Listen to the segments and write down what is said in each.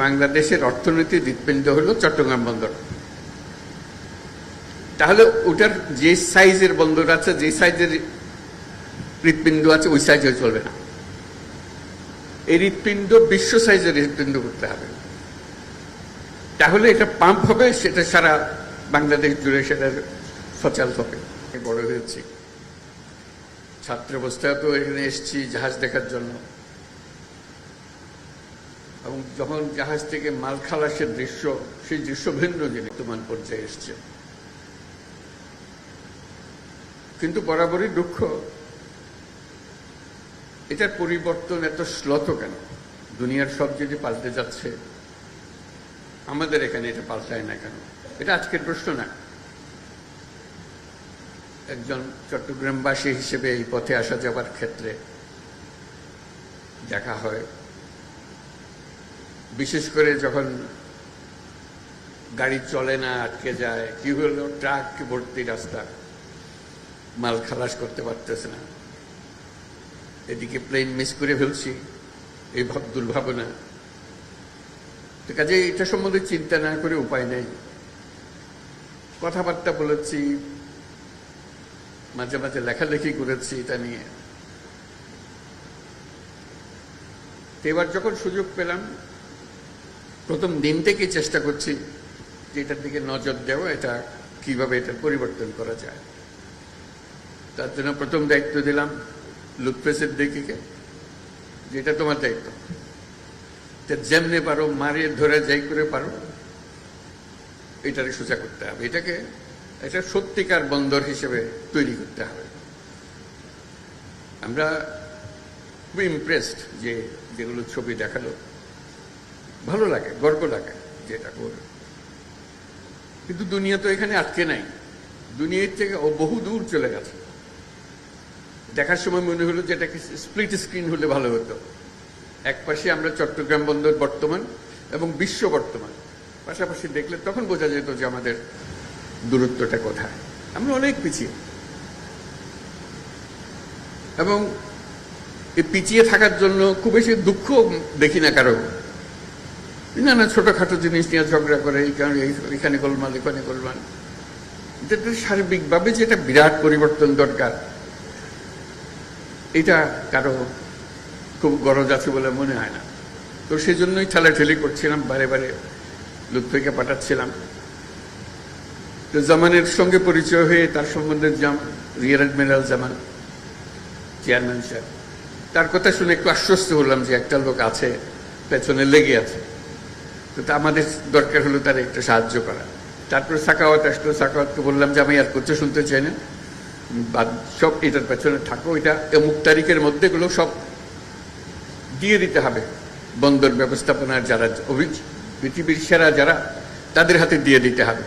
বাংলাদেশের অর্থনীতির হৃৎপিণ্ড হলো চট্টগ্রাম বন্দর। তাহলে ওটার যে সাইজের বন্দর আছে, যে সাইজের হৃৎপিণ্ড আছে, ওই সাইজে চলবে না। এই হৃৎপিণ্ড বিশ্ব সাইজের হৃৎপিণ্ড করতে হবে। তাহলে এটা পাম্প হবে, সেটা সারা বাংলাদেশ জুড়ে সেটা সচল হবে। বড় হয়েছি। ছাত্র অবস্থায় তো এখানে এসেছি জাহাজ দেখার জন্য। এবং যখন জাহাজ থেকে মাল খালাসের দৃশ্য সেই দৃশ্য ভিন্ন জিনিস বর্তমান পর্যায়ে এসছে। কিন্তু বরাবরই দুঃখ, এটার পরিবর্তন এত শ্লত কেন? দুনিয়ার সব যদি পাল্টে যাচ্ছে, আমাদের এখানে এটা পাল্টায় না কেন? এটা আজকের প্রশ্ন না। একজন চট্টগ্রামবাসী হিসেবে এই পথে আসা যাবার ক্ষেত্রে দেখা হয় বিশেষ করে যখন গাড়ি চলে না, আটকে যায়, কি হলো? ট্রাক ভর্তি রাস্তা। মাল খালাস করতে পারতেছে না। এদিকে প্লেন মিস করে ফেলছি। এই ভাব, দুর্ভাবনা। তো কাজে এটা সম্বন্ধে চিন্তা না করে উপায় নেই। কথাবার্তা বলেছি, মাঝে মাঝে লেখালেখি করেছি এটা নিয়ে। এবার যখন সুযোগ পেলাম প্রথম দিন থেকেই চেষ্টা করছি যে এটার দিকে নজর দেওয়া, এটা কীভাবে এটা পরিবর্তন করা যায়। তার জন্য প্রথম দায়িত্ব দিলাম লুৎফেসের দিকে যেটা তোমার দায়িত্ব। যেমনি পারো, মারিয়ে ধরে যাই করে পারো। এটারে সোজা করতে হবে। এটাকে এটা সত্যিকার বন্দর হিসেবে তৈরি করতে হবে। আমরা খুব ইমপ্রেসড যে যেগুলো ছবি দেখাল ভালো লাগে, গর্ব লাগে যেটা করবে। কিন্তু দুনিয়া তো এখানে আটকে নাই। দুনিয়ার থেকে ও বহু দূর চলে গেছে। দেখার সময় মনে হলো যে এটাকে স্প্লিট স্ক্রিন হলে ভালো হতো। এক পাশে আমরা চট্টগ্রাম বন্দর বর্তমান এবং বিশ্ব বর্তমান। পাশাপাশি দেখলে তখন বোঝা যেত যে আমাদের দূরত্বটা কোথায়। আমরা অনেক পিছিয়ে। এবং এই পিছিয়ে থাকার জন্য খুব বেশি দুঃখ দেখি না কারও। না না ছোটখাটো জিনিস নিয়ে ঝগড়া করে এখানে গোলমাল এখানে গোলমাল। এটা সার্বিকভাবে যে এটা বিরাট পরিবর্তন দরকার, এটা কারও খুব গরজ আছে বলে মনে হয় না। তো সেই জন্যই ঠেলাঠেলি করছিলাম, বারে বারে লুৎফিকে পাঠাচ্ছিলাম। তো জামানের সঙ্গে পরিচয় হয়ে তার সম্বন্ধে জাম রিয়ার অ্যাডমিরাল জামান চেয়ারম্যান সাহেব তার কথা শুনে একটু আশ্বস্ত হলাম যে একটা লোক আছে, পেছনে লেগে আছে। তো আমাদের দরকার হলো তার একটু সাহায্য করা। তারপরে সাকাওয়াত আসলো, সাকাওয়াতকে বললাম যে, আমি আর করছে শুনতে চাই না। সব এটার পেছনে থাকো, এটা অমুক তারিখের মধ্যে এগুলো সব দিয়ে দিতে হবে। বন্দর ব্যবস্থাপনার যারা অভিজ পৃথিবীর সেরা যারা, তাদের হাতে দিয়ে দিতে হবে।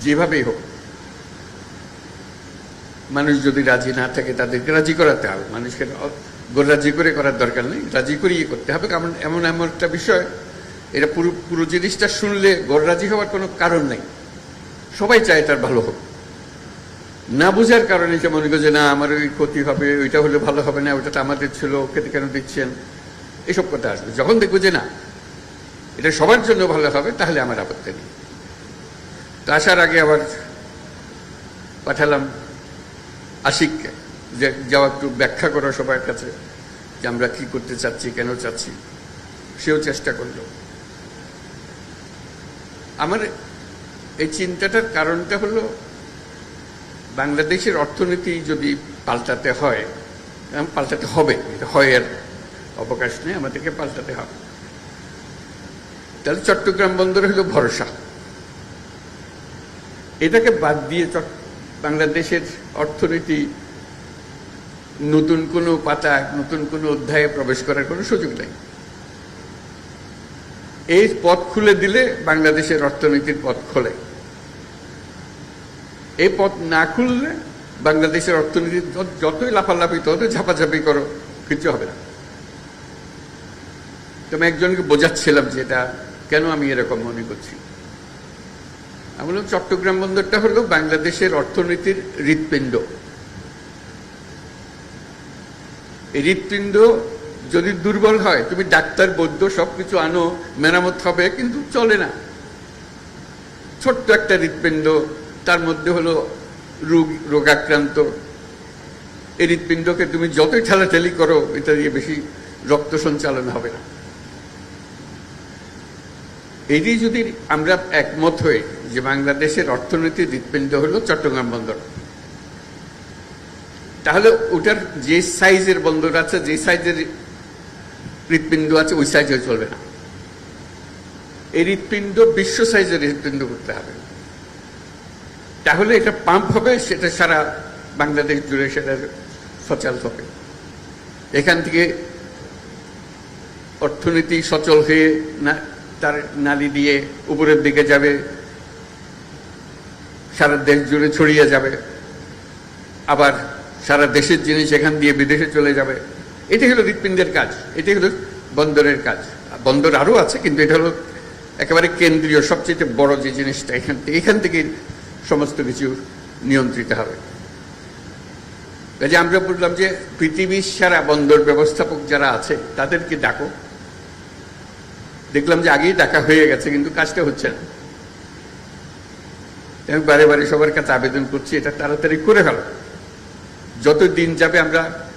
যেভাবেই হোক। মানুষ যদি রাজি না থাকে, তাদেরকে রাজি করাতে হবে। মানুষকে রাজি করে করার দরকার নেই। রাজি করিয়ে করতে হবে। কারণ এমন এমন একটা বিষয় এটা পুরো পুরো জিনিসটা শুনলে গোর রাজি হওয়ার কোনো কারণ নেই। সবাই চায় তার ভালো হোক। না বোঝার কারণে যে মনে করছে, না, আমার ওই ক্ষতি হবে, ওইটা হলে ভালো হবে না ওইটা তো আমাদের ছিল খেতে কেন দিচ্ছেন? এসব কথা আসবে। যখন দেখব যে না, এটা সবার জন্য ভালো হবে, তাহলে আমার আপত্তি নেই। তো আসার আগে আবার পাঠালাম আশিককে যে যাওয়া একটু ব্যাখ্যা করো সবার কাছে, যে আমরা কি করতে চাচ্ছি, কেন চাচ্ছি। সেও চেষ্টা করল। এই চিন্তাটার কারণটা হলো, বাংলাদেশের অর্থনীতি যদি পাল্টাতে হয় পাল্টাতে হবে, এটা হয় এর অবকাশ নেই, আমাদেরকে পাল্টাতে হবে। তাহলে চট্টগ্রাম বন্দর হলো ভরসা। এটাকে বাদ দিয়ে বাংলাদেশের অর্থনীতি নতুন কোনো পাতা নতুন কোনো অধ্যায়ে প্রবেশ করার কোনো সুযোগ নেই। এই পথ খুলে দিলে বাংলাদেশের অর্থনীতির পথ খোলে। এই পথ না খুললে বাংলাদেশের অর্থনীতি যতই লাফালাফি, ততই ঝাপাঝাপি করো, কিছু হবে না। তো আমি একজনকে বোঝাচ্ছিলাম যে এটা কেন আমি এরকম মনে করছি। আমি বললাম, চট্টগ্রাম বন্দরটা হলো বাংলাদেশের অর্থনীতির হৃৎপিণ্ড। এই হৃৎপিণ্ড যদি দুর্বল হয়, তুমি ডাক্তার, বৈদ্য, সবকিছু আনো, মেরামত হবে, কিন্তু চলে না। ছোট্ট একটা হৃৎপিণ্ড, তার মধ্যে হলো রোগ, রোগাক্রান্ত। এই হৃৎপিণ্ডকে তুমি যতই ঠেলাঠেলি করো, এটা দিয়ে বেশি রক্ত সঞ্চালন হবে না। এটি যদি আমরা একমত হয়ে যে বাংলাদেশের অর্থনীতির হৃৎপিণ্ড হলো চট্টগ্রাম বন্দর, তাহলে ওটার যে সাইজের বন্দর আছে, যে সাইজের হৃৎপিণ্ড আছে, ওই সাইজে চলবে না। এই হৃৎপিণ্ড বিশ্ব সাইজের হৃৎপিণ্ড করতে হবে। তাহলে এটা পাম্প হবে, সেটা সারা বাংলাদেশ জুড়ে সেটা সচল হবে। এখান থেকে অর্থনীতি সচল হয়ে না, তার নালি দিয়ে উপরের দিকে যাবে, সারা দেশ জুড়ে ছড়িয়ে যাবে, আবার সারা দেশের জিনিস এখান দিয়ে বিদেশে চলে যাবে। এটি হলো হৃৎপিণ্ডের কাজ, এটি হলো বন্দরের কাজ। বন্দর আরও আছে, কিন্তু এটা হলো একেবারে কেন্দ্রীয়, সবচেয়ে বড় যে জিনিসটা এখান থেকে এখান থেকে সমস্ত কিছু নিয়ন্ত্রিত হবে। কাজে আমরা বললাম যে পৃথিবীর সারা বন্দর ব্যবস্থাপক যারা আছে, তাদেরকে ডাকো। দেখলাম যে আগেই ডাকা হয়ে গেছে, কিন্তু কাজটা হচ্ছে না। আমি বারে বারে সবার কাছে আবেদন করছি, এটা তাড়াতাড়ি করে ফেলো। যত দিন যাবে আমরা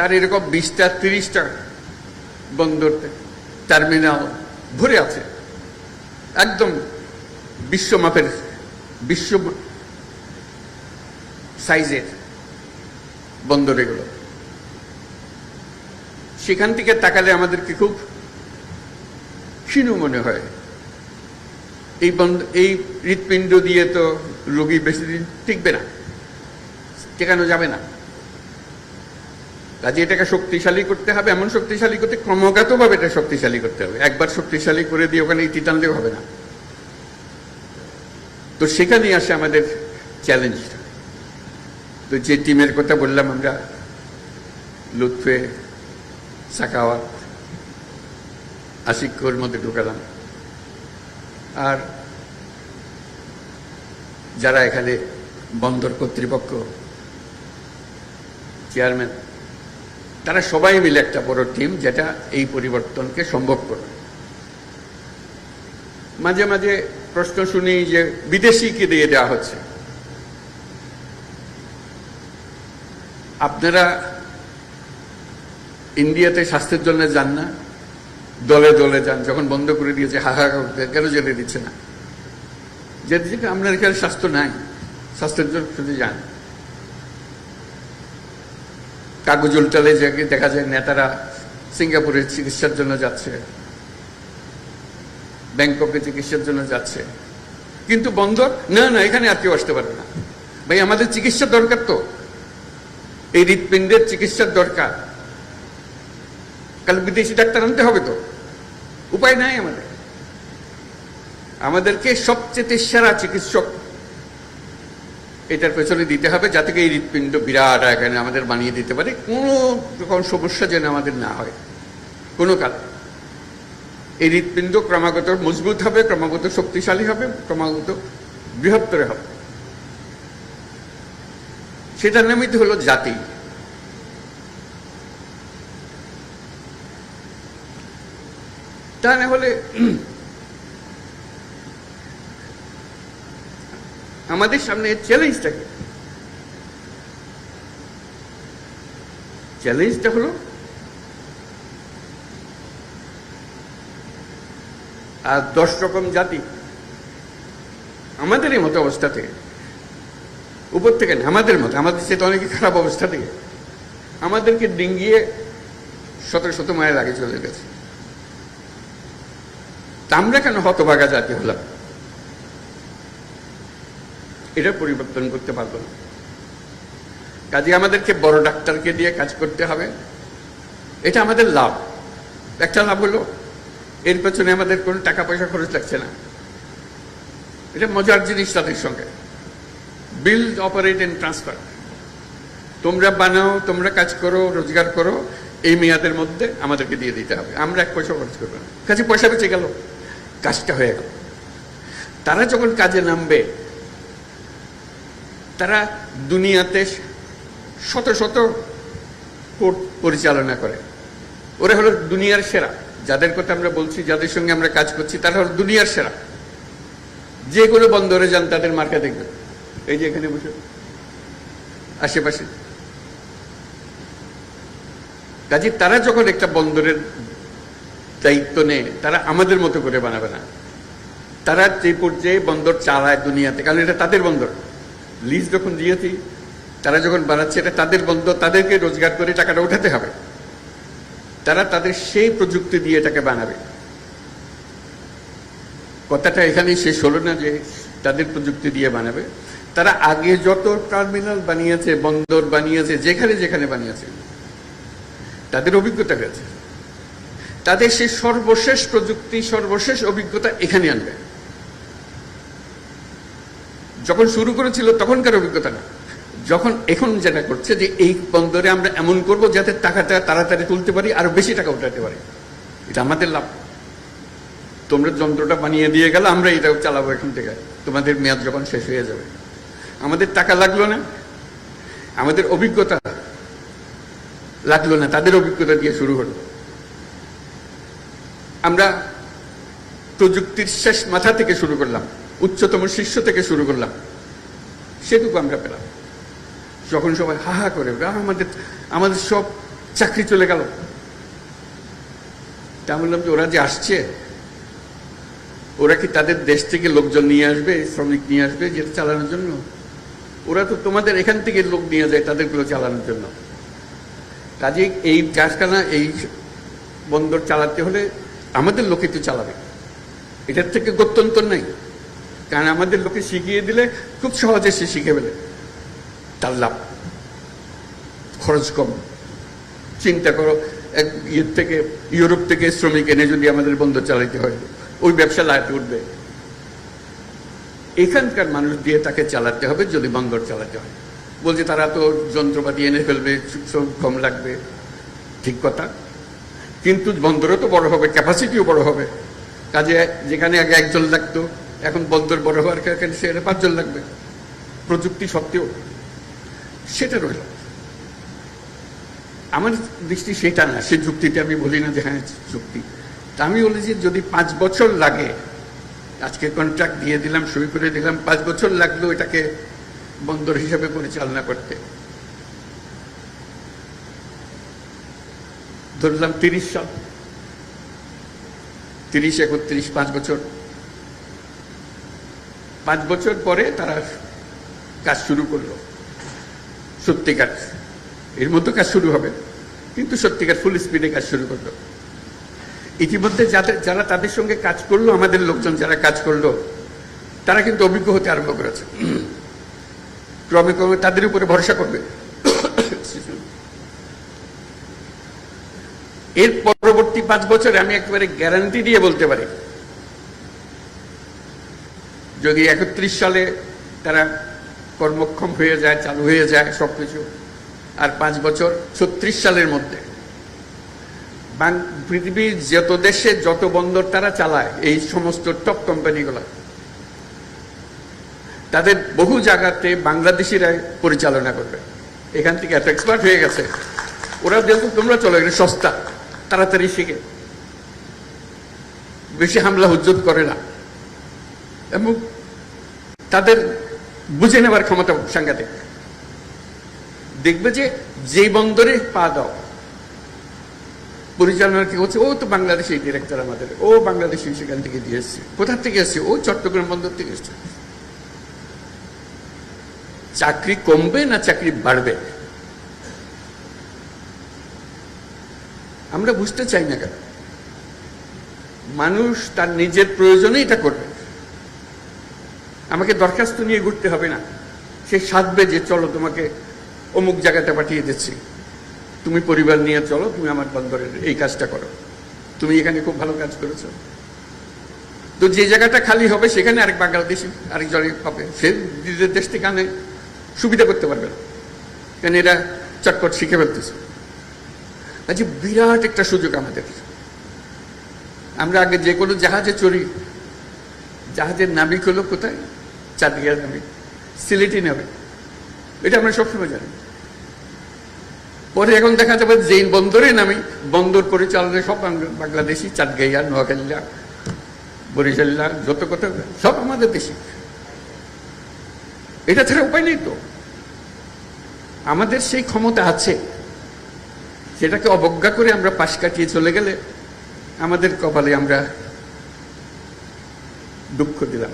তার এরকম বিশটা, তিরিশটা বন্দর টার্মিনাল ভরে আছে। একদম বিশ্বমাপের, বিশ্ব সাইজের বন্দর এগুলো। সেখান থেকে তাকালে আমাদেরকে খুব ক্ষীণ মনে হয়। এই বন্ধ, এই হৃৎপিণ্ড দিয়ে তো রোগী বেশি দিন টিকবে না, টেকানো যাবে না। কাজে এটাকে শক্তিশালী করতে হবে, এমন শক্তিশালী করতে, ক্রমাগতভাবে এটা শক্তিশালী করতে হবে। একবার শক্তিশালী করে দিয়ে ওখানে ইতি টানলেও হবে না। তো সেখানেই আসে আমাদের চ্যালেঞ্জটা তো যে টিমের কথা বললাম আমরা, লুৎফে, সাকাওয়াত আশিকর মধ্যে ঢুকালাম। আর যারা এখানে বন্দর কর্তৃপক্ষ চেয়ারম্যান তারা সবাই মিলে একটা বড় টিম যেটা এই পরিবর্তনকে সম্ভব করবে মাঝে মাঝে প্রশ্ন শুনি যে বিদেশিকে দিয়ে দেওয়া হচ্ছে। আপনারা ইন্ডিয়াতে স্বাস্থ্যের জন্য যান না, দলে দলে যান, যখন বন্ধ করে দিয়েছে হাহাকার করতে কেন যেতে দিচ্ছে না? দিচ্ছে আপনার এখানে স্বাস্থ্য নাই, স্বাস্থ্যের জন্য শুধু যান কাগজ উল্টালে দেখা যায় নেতারা সিঙ্গাপুরের চিকিৎসার জন্য যাচ্ছে, ব্যাংককে চিকিৎসার জন্য যাচ্ছে। কিন্তু বন্দর, না না, এখানে আর কেউ আসতে পারবে না। ভাই, আমাদের চিকিৎসা দরকার তো। এই হৃৎপিণ্ডের চিকিৎসার দরকার। কারণ বিদেশি ডাক্তার আনতে হবে তো। উপায় নাই আমাদের। আমাদেরকে সবচেয়ে সেরা চিকিৎসক এটার পেছনে দিতে হবে যাতে এই হৃৎপিণ্ড বিরাট এখানে আমাদের বানিয়ে দিতে পারে। কোনো রকম সমস্যা যেন আমাদের না হয়। কোনো কাল এই হৃৎপিণ্ড ক্রমাগত মজবুত হবে, ক্রমাগত শক্তিশালী হবে, ক্রমাগত বৃহত্তর হবে। সেটার নামই তো হলো জাতি। তা না হলে আমাদের সামনে চ্যালেঞ্জটা কি? চ্যালেঞ্জটা হলো, আর দশ রকম জাতি আমাদের এই মতো অবস্থা থেকে, উপর থেকে না, আমাদের মতো, আমাদের সেটা অনেক খারাপ অবস্থা থেকে, আমাদেরকে ডিঙ্গিয়ে শত শত মায়ের আগে চলে গেছে। তা আমরা কেন হতভাগা জাতি হলাম? এটা পরিবর্তন করতে পারব। না কাজে আমাদেরকে বড় ডাক্তারকে দিয়ে কাজ করতে হবে। এটা আমাদের লাভ। একটা লাভ হলো, এর পেছনে আমাদের কোনো টাকা পয়সা খরচ লাগছে না। এটা মজার জিনিস তাদের সঙ্গে। বিল্ড অপারেট এন্ড ট্রান্সফার তোমরা বানাও, তোমরা কাজ করো, রোজগার করো, এই মেয়াদের মধ্যে আমাদেরকে দিয়ে দিতে হবে। আমরা এক পয়সা খরচ করব না। কাজে পয়সা বেঁচে গেল। কাজটা হয়ে গেল। তারা যখন কাজে নামবে তারা দুনিয়াতে শত শত কোর্ট পরিচালনা করে। ওরা হলো দুনিয়ার সেরা। যাদের কথা আমরা বলছি, যাদের সঙ্গে আমরা কাজ করছি, তারা হলো দুনিয়ার সেরা। যে কোনো বন্দরে যান, তাদের মার্কা দেখবেন। এই যে এখানে বসে। আশেপাশে। কাজে তারা যখন একটা বন্দরের দায়িত্ব নেয়, তারা আমাদের মতো করে বানাবে না। তারা যে পর্যায়ে বন্দর চালায় দুনিয়াতে, কারণ এটা তাদের বন্দর। লিজ যখন দিয়েছি, তারা যখন বানাচ্ছে, এটা তাদের বন্দর তাদেরকে রোজগার করে টাকাটা উঠাতে হবে। তারা তাদের সেই প্রযুক্তি দিয়ে এটাকে বানাবে। কথাটা এখানেই শেষ হলো না যে তাদের প্রযুক্তি দিয়ে বানাবে। তারা আগে যত টার্মিনাল বানিয়েছে, বন্দর বানিয়েছে, যেখানে যেখানে বানিয়েছে, তাদের অভিজ্ঞতা হয়েছে। তাদের সেই সর্বশেষ প্রযুক্তি, সর্বশেষ অভিজ্ঞতা এখানে আনবে। যখন শুরু করেছিল, তখনকার অভিজ্ঞতা না। যখন এখন যেটা করছে যে, এই বন্দরে আমরা এমন করব যাতে টাকাটা তাড়াতাড়ি তুলতে পারি, আরও বেশি টাকা উঠাতে পারি। এটা আমাদের লাভ। তোমরা যন্ত্রটা বানিয়ে দিয়ে গেলে, আমরা এটাও চালাবো এখান থেকে। তোমাদের মেয়াদ যখন শেষ হয়ে যাবে। আমাদের টাকা লাগল না। আমাদের অভিজ্ঞতা লাগল না। তাদের অভিজ্ঞতা দিয়ে শুরু হলো। আমরা প্রযুক্তির শেষ মাথা থেকে শুরু করলাম। উচ্চতম শীর্ষ থেকে শুরু করলাম। সেটুকু আমরা পেলাম। যখন সবাই হা হা করে আমাদের আমাদের সব চাকরি চলে গেল। তা বললাম যে, ওরা যে আসছে, ওরা কি তাদের দেশ থেকে লোকজন নিয়ে আসবে, শ্রমিক নিয়ে আসবে যেটা চালানোর জন্য? ওরা তো তোমাদের এখান থেকে লোক নিয়ে যায় তাদেরগুলো চালানোর জন্য। কাজে এই কারখানা এই বন্দর চালাতে হলে আমাদের লোকে তো চালাবে। এটার থেকে গত্যন্তর নাই। কারণ আমাদের লোকে শিখিয়ে দিলে খুব সহজে সে শিখে ফেলে। তার লাভ। খরচ কম। চিন্তা করো, এক ইয়ের থেকে, ইউরোপ থেকে শ্রমিক এনে যদি আমাদের বন্দর চালাইতে হয়, ওই ব্যবসা লাগাতে উঠবে। এখানকার মানুষ দিয়ে তাকে চালাতে হবে যদি বন্দর চালাতে হয়। বলছে, তারা তো যন্ত্রপাতি এনে ফেলবে শ্রম কম লাগবে। ঠিক কথা। কিন্তু বন্দরও তো বড় হবে ক্যাপাসিটিও বড় হবে। কাজে যেখানে আগে একজন লাগতো এখন বন্দর বড় হওয়ার কারণে সেখানে পাঁচজন লাগবে। প্রযুক্তি সত্ত্বেও সেটা রইল। আমার দৃষ্টি সেটা না, সে যুক্তিটা আমি বলি না যে হ্যাঁ যুক্তি। তা আমি বলি যে যদি পাঁচ বছর লাগে, আজকে কন্ট্রাক্ট দিয়ে দিলাম, সই করে দিলাম, পাঁচ বছর লাগল এটাকে বন্দর হিসাবে পরিচালনা করতে। ধরলাম তিরিশ সাল। তিরিশ, একত্রিশ, পাঁচ বছর। পাঁচ বছর পরে তারা কাজ শুরু করল। সত্যিকার, এর মতো কাজ শুরু হবে, কিন্তু সত্যিকার ফুল স্পিডে কাজ শুরু করল। ইতিমধ্যে যাদের, যারা তাদের সঙ্গে কাজ করল, আমাদের লোকজন যারা কাজ করল, তারা কিন্তু অভিজ্ঞ হতে আরম্ভ করেছে। ক্রমে ক্রমে তাদের উপরে ভরসা করবে। এর পরবর্তী পাঁচ বছরে আমি একেবারে গ্যারান্টি দিয়ে বলতে পারি যদি একত্রিশ সালে তারা কর্মক্ষম হয়ে যায়, চালু হয়ে যায় সবকিছু, আর পাঁচ বছর ছত্রিশ সালের মধ্যে। পৃথিবীর যত দেশে যত বন্দর তারা চালায়, এই সমস্ত টপ কোম্পানিগুলো। তাদের বহু জায়গাতে বাংলাদেশিরাই পরিচালনা করবে। এখান থেকে এত এক্সপার্ট হয়ে গেছে। ওরা যেহেতু তোমরা চলো এটা সস্তা, তাড়াতাড়ি শিখে। বেশি হামলা হুজ্জত করে না। এবং তাদের বুঝে নেবার ক্ষমতা সাংঘাতিক। দেখবে যে যে বন্দরে পা দাও পরিচালনা কি হচ্ছে? ও তো বাংলাদেশি ডিরেক্টর আমাদের। ও বাংলাদেশি সেখান থেকে দিয়ে এসছে। কোথা থেকে এসছে? ও চট্টগ্রাম বন্দর থেকে এসছে। চাকরি কমবে না চাকরি বাড়বে? আমরা বুঝতে চাই না কেন? মানুষ তার নিজের প্রয়োজনে এটা করবে। আমাকে দরখাস্ত নিয়ে ঘুরতে হবে না। সে সাধবে যে, চলো তোমাকে অমুক জায়গাটা পাঠিয়ে দিচ্ছি। তুমি পরিবার নিয়ে চলো, তুমি আমার বন্দরের এই কাজটা করো। তুমি এখানে খুব ভালো কাজ করেছ। তো যে জায়গাটা খালি হবে, সেখানে আরেক বাংলাদেশি আরেকজন পাবে সে নিজের দেশ থেকে আনে, সুবিধা করতে পারবে না। কেন এরা চটপট শিখে ফেলতেছে। আচ্ছা বিরাট একটা সুযোগ আমাদের। আমরা আগে যে কোনো জাহাজে চড়ি। জাহাজের নাবিক হলো কোথায়? চাঁদিয়ার নাবিক সিলেটি নাবিক এটা আমরা সবসময় জানি। পরে এখন দেখা যাবে যে বন্দরে নামি, বন্দর পরিচালনা সব বাংলাদেশি চাঁদগাইয়া নোয়াখালীলা বরিশাল্লা যত কথা, সব আমাদের দেশি। এটা ছাড়া উপায় নেই তো। আমাদের সেই ক্ষমতা আছে। সেটাকে অবজ্ঞা করে আমরা পাশ কাটিয়ে চলে গেলে আমাদের কপালে আমরা দুঃখ দিলাম।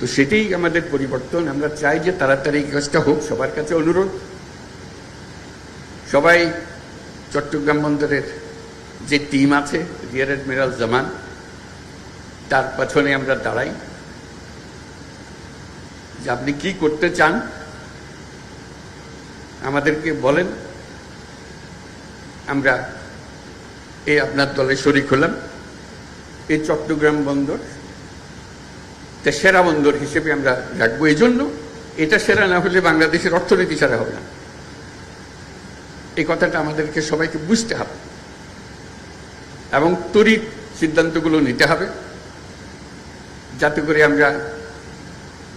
তো সেটাই আমাদের পরিবর্তন। আমরা চাই যে তাড়াতাড়ি কাজটা হোক, সবার কাছে অনুরোধ। সবাই চট্টগ্রাম বন্দরের যে টিম আছে, রিয়ার অ্যাডমিরাল জামান, তার পেছনে আমরা দাঁড়াই। যে আপনি কি করতে চান, আমাদেরকে বলেন। আমরা এই আপনার দলে শরিক হলাম। এই চট্টগ্রাম বন্দর তা সেরা বন্দর হিসেবে আমরা রাখব। এই জন্য এটা সেরা না হলে বাংলাদেশের অর্থনীতি সেরা হবে না। এই কথাটা আমাদেরকে সবাইকে বুঝতে হবে। এবং তড়িৎ সিদ্ধান্তগুলো নিতে হবে। যাতে করে আমরা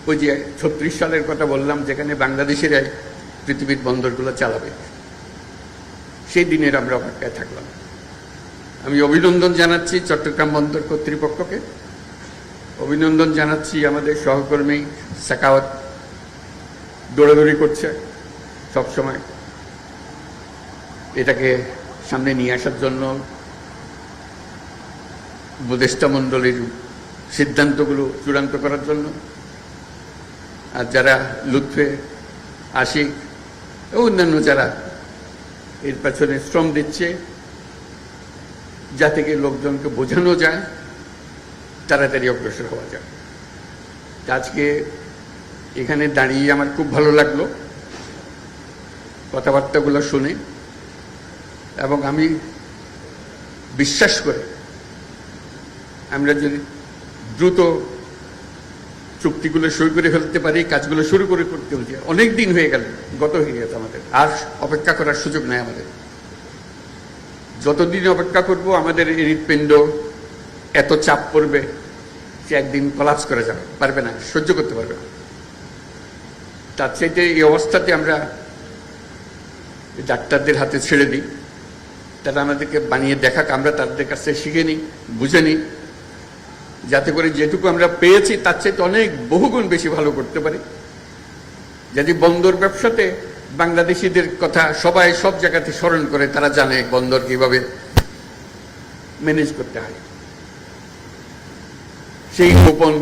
ওই যে ছত্রিশ সালের কথা বললাম, যেখানে বাংলাদেশেরাই পৃথিবীর বন্দরগুলো চালাবে। সেই দিনের আমরা অপেক্ষায় থাকলাম। আমি অভিনন্দন জানাচ্ছি চট্টগ্রাম বন্দর কর্তৃপক্ষকে। অভিনন্দন জানাচ্ছি আমাদের সহকর্মী সাকাওয়াত দৌড়াদৌড়ি করছে সবসময়। এটাকে সামনে নিয়ে আসার জন্য উপদেষ্টা মণ্ডলীর সিদ্ধান্তগুলো চূড়ান্ত করার জন্য। আর যারা লুৎফে আশিক ও অন্যান্য যারা এর পেছনে শ্রম দিচ্ছে যা থেকে লোকজনকে বোঝানো যায়। তাড়াতাড়ি অগ্রসর হওয়া তা আজকে এখানে দাঁড়িয়ে আমার খুব ভালো লাগল কথাবার্তাগুলো শুনে এবং আমি বিশ্বাস করে আমরা যদি দ্রুত চুক্তিগুলো সই করে ফেলতে পারি, কাজগুলো শুরু করে করতে হচ্ছে অনেক দিন হয়ে গেল, গত হয়ে গেছে আমাদের। আর অপেক্ষা করার সুযোগ নেই আমাদের। যতদিন অপেক্ষা করব, আমাদের হৃৎপিণ্ড এত চাপ পড়বে। সে একদিন কলাপস করে যাবে, পারবে না, সহ্য করতে পারবে না। তার চাইতে এই অবস্থাতে আমরা ডাক্তারদের হাতে ছেড়ে দিই। তারা আমাদেরকে বানিয়ে দেখাক, আমরা তাদের কাছে শিখে নিই, বুঝে নিই। যাতে করে যেটুকু আমরা পেয়েছি, তার চাইতে অনেক বহুগুণ বেশি ভালো করতে পারি। যদি বন্দর ব্যবসাতে বাংলাদেশিদের কথা সবাই সব জায়গাতে স্মরণ করে, তারা জানে বন্দর কীভাবে ম্যানেজ করতে হয়। সেই গোপন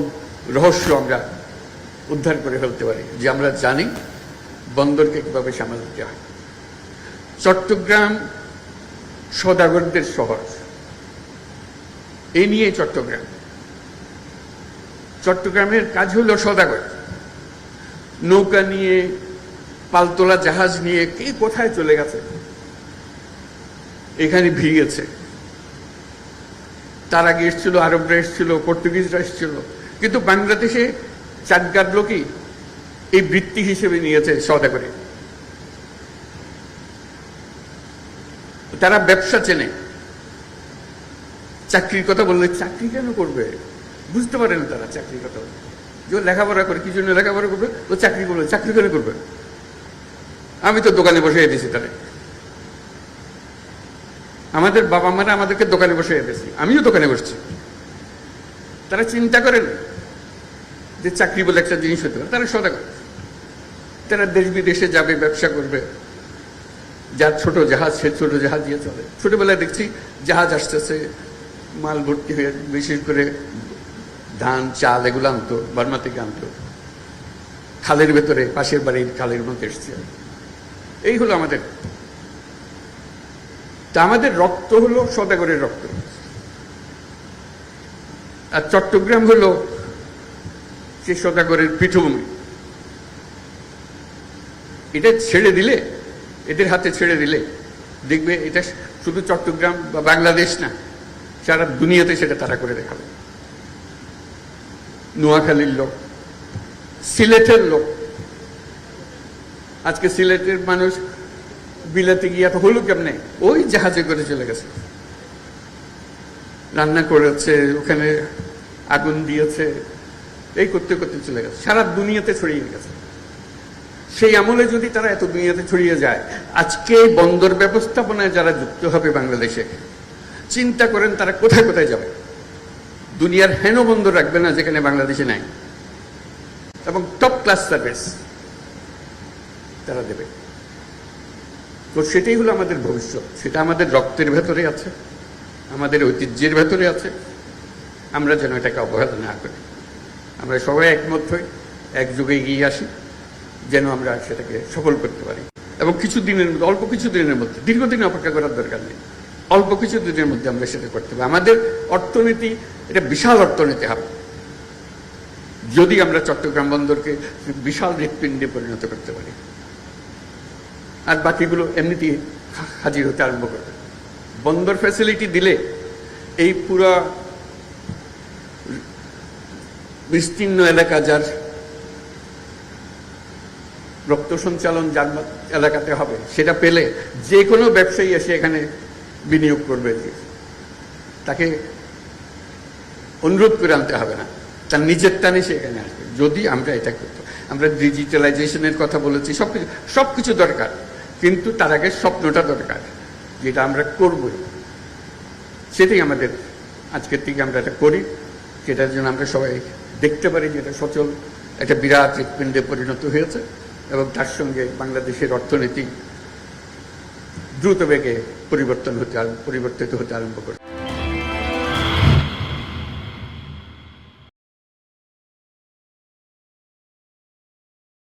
রহস্য আমরা উদ্ধার করে ফেলতে পারি, যে আমরা জানি বন্দরকে কীভাবে সামাল দিতে হয়। চট্টগ্রাম সদাগরদের শহর। এই নিয়ে চট্টগ্রাম। চট্টগ্রামের কাজ হলো সদাগর। নৌকা নিয়ে, পালতোলা জাহাজ নিয়ে কে কোথায় চলে গেছে? এখানে ভিড়েছে তার আগে এসেছিল, আরবরা এসেছিল, পর্তুগিজরা এসেছিল। কিন্তু বাংলাদেশে চাঁদগার লোকই এই বৃত্তি হিসেবে নিয়েছে সদা করে। তারা ব্যবসা চেনে। চাকরির কথা বললে চাকরি কেন করবে? বুঝতে পারে না তারা চাকরির কথা। যে লেখাপড়া করে, কি জন্য লেখাপড়া করবে? ও চাকরি করবে, চাকরি কেন করবে? আমি তো দোকানে বসে দিয়েছি তারা। আমাদের বাবা মারা আমাদেরকে দোকানে বসে দিয়েছি। আমিও দোকানে বসছি। তারা চিন্তা করেন যে চাকরি বলে একটা জিনিস হতে পারে। তারা সদা করে তারা দেশ বিদেশে যাবে, ব্যবসা করবে। যার ছোট জাহাজ, সে ছোট জাহাজ দিয়ে চলে। ছোটবেলায় দেখছি জাহাজ আসতেছে, মাল ভর্তি হয়ে বিশেষ করে ধান, চাল এগুলো আনতো, বার্মা থেকে আনতো। খালের ভেতরে, পাশের বাড়ির খালের মধ্যে এসছে এই হলো আমাদের তা আমাদের রক্ত হলো সদাগরের রক্ত। আর চট্টগ্রাম হলো সে সদাগরের পীঠভূমি। এটা ছেড়ে দিলে, এদের হাতে ছেড়ে দিলে, দেখবে এটা শুধু চট্টগ্রাম বা বাংলাদেশ না, সারা দুনিয়াতে সেটা তারা করে দেখাবে। নোয়াখালীর লোক, সিলেটের লোক। আজকে সিলেটের মানুষ বিলাতে গিয়ে এত হলো কেমনে? ওই জাহাজে করে চলে গেছে। রান্না করেছে, ওখানে আগুন দিয়েছে, এই করতে করতে চলে গেছে। সারা দুনিয়াতে ছড়িয়ে গেছে। সেই আমলে যদি তারা এত দুনিয়াতে ছড়িয়ে যায়, আজকে বন্দর ব্যবস্থাপনায় যারা যুক্ত হবে বাংলাদেশে, চিন্তা করেন তারা কোথায় কোথায় যাবে। দুনিয়ার হেন বন্দর রাখবে না যেখানে বাংলাদেশে নাই। এবং টপ ক্লাস সার্ভিস তারা দেবে। তো সেটাই হলো আমাদের ভবিষ্যৎ। সেটা আমাদের রক্তের ভেতরে আছে, আমাদের ঐতিহ্যের ভেতরে আছে। আমরা যেন এটাকে অবহেলা না করি। আমরা সবাই একমত হই একযোগে এগিয়ে আসি, যেন আমরা সেটাকে সফল করতে পারি। এবং কিছু দিনের মধ্যে, অল্প কিছু দিনের মধ্যে, দীর্ঘদিন অপেক্ষা করার দরকার নেই। অল্প কিছু দিনের মধ্যে আমরা সেটা করতে পারি। আমাদের অর্থনীতি, এটা বিশাল অর্থনীতি হবে। যদি আমরা চট্টগ্রাম বন্দরকে বিশাল হৃৎপিণ্ডে পরিণত করতে পারি আর বাকিগুলো এমনিতেই হাজির হতে আরম্ভ করবে। বন্দর ফ্যাসিলিটি দিলে এই পুরা বিস্তীর্ণ এলাকা যার রক্ত সঞ্চালন যার এলাকাতে হবে, সেটা পেলে যে কোনো ব্যবসায়ী এসে এখানে বিনিয়োগ করবে। তাকে অনুরোধ করে আনতে হবে না। তার নিজের টানে সে এখানে আসবে। যদি আমরা এটা করতো আমরা ডিজিটালাইজেশনের কথা বলেছি সব কিছু সব কিছু দরকার। কিন্তু তার আগে স্বপ্নটা দরকার, যেটা আমরা করবই। সেটাই আমাদের, আজকের থেকে আমরা এটা করি সেটার জন্য আমরা সবাই দেখতে পারি যে এটা সচল, একটা বিরাট হৃৎপিণ্ডে পরিণত হয়েছে এবং তার সঙ্গে বাংলাদেশের অর্থনীতি দ্রুত বেগে পরিবর্তন হতে পরিবর্তিত হতে আরম্ভ করে